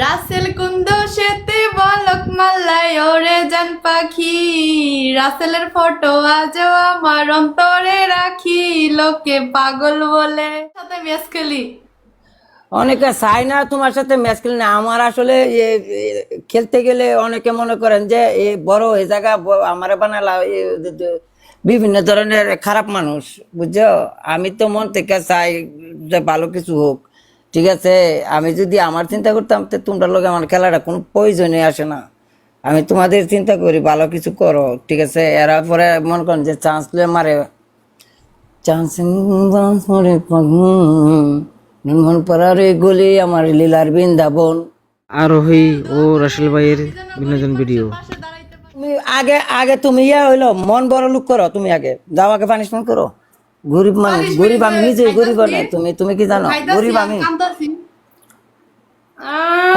রাসেল কুন্দ সেতে বলক মাল্লায় ওরে জান পাখি? রাসেলের ফটো আজও আমার অন্তরে রাখি লোকে পাগল বলে। সাথে মেস খেলি। অনেকে চায় না তোমার সাথে ম্যাচ খেলে না। আমার আসলে এ, এ, খেলতে গেলে অনেকে মনে করেন যে এ বড় এই জায়গা আমারে বানালা এ, বিভিন্ন ধরনের খারাপ মানুষ বুঝছ? আমি তো মন থেকে চাই যে ভালো কিছু হোক। ঠিক আছে আমি যদি আমার চিন্তা করতাম তো তোমরা লোক আমার খেলাটা কোনো প্রয়োজনই আসে না। আমি তোমাদের চিন্তা করি ভালো কিছু করো ঠিক আছে? এরা পরে মনে করেন যে চান্স মারে। চান্স মরে মন পড়ারে গলি আমার লীলার বৃন্দাবন। আরোহী ও রাসেল ভাইয়ের বিনোদন ভিডিও। পারি তুমি আগে আগে তুমি ইয়া হইল মন বড় লোক করো তুমি আগে। যাও আগে পানিশমেন্ট করো। গরিব মানুষ গরিব আমি নিজে গরিব না তুমি তুমি কি জানো? গরিব আমি।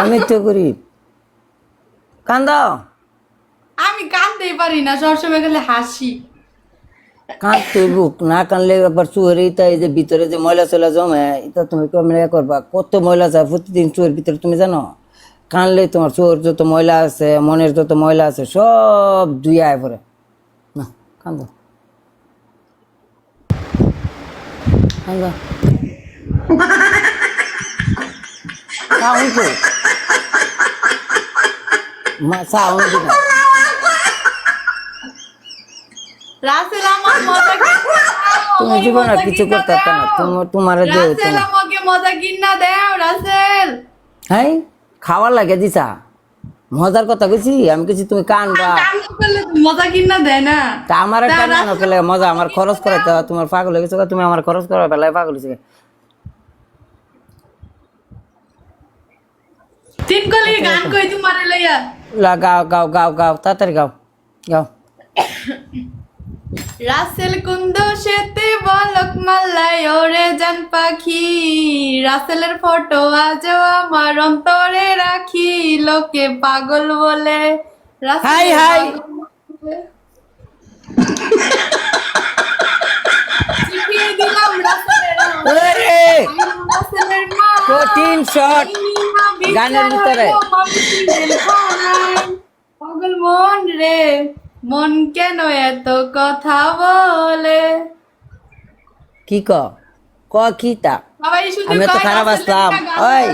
আমি তো গরিব। কান্দ? আমি কানতেই পারি না সবসময় গেলে হাসি। কাঁদতে বুক না কানলে আবার তাই যে ভিতরে যে ময়লা চলা জমে এটা তুমি কেমন করবা? কত ময়লা যায় প্রতিদিন চুয়ের ভিতরে তুমি জানো? কানলে তোমার চোর যত ময়লা আছে মনের যত ময়লা আছে সব আয় পরে না কান্দ। কান্দ। তুমি জীবনে কিছু করতে পারতো না তোমার তোমার খাওয়ার লাগে দিছা মজার কথা কইছি আমি কিছু তুমি কানবা মজা কিনা দেয় না তা আমার কেন নকলে মজা আমার খরচ করে তো তোমার পাগল হয়ে তুমি আমার খরচ করার বেলায় পাগল হয়েছে তিন কলি গান কই তোমার লইয়া? লা গাও গাও গাও গাও তাড়াতাড়ি গাও গাও। রাসেল কুন্দ সেতে বলক মাল্লায় ওরে জান পাখি। রাসেলের ফটো আজও আমার অন্তরে রাখি লোকে পাগল বলে। Hi, hi. দিলাম রাসেলের কঠিন শট। গানের ভিতরে। পাগল মন রে মন কেন এত কথা বলে? কি ক? ক কি তা? আমি তো খারাপ আসলাম। ওই।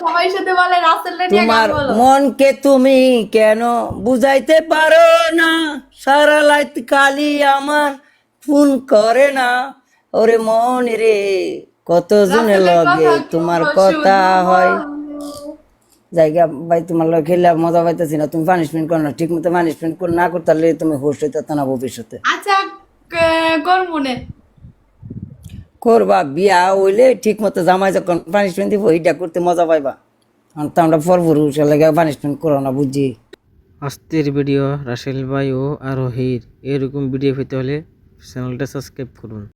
সবাই সাথে বলে রাসেলের নিয়ে তোমার মনকে তুমি কেন বুঝাইতে পারো না? সারা লাইত কালি আমার ফোন করে না। ওরে মন রে কত জনে রাসেলের লগে তোমার কথা হয়। জায়গা ভাই তোমার খেলে মজা পাইতেছি না তুমি পানিশমেন্ট করো না ঠিক মতো পানিশমেন্ট করে না করতে পারলে তুমি হোস্ট হইতে না ভবিষ্যতে। আচ্ছা মনে করবা বিয়া হইলে ঠিক মতো জামাই যখন পানিশমেন্ট দিব এইটা করতে মজা পাইবা। আর তো আমরা পরপুরুষ লাগে পানিশমেন্ট করো না বুঝি? আজকের ভিডিও রাসেল ভাই ও আরোহীর এরকম ভিডিও পেতে হলে চ্যানেলটা সাবস্ক্রাইব করুন।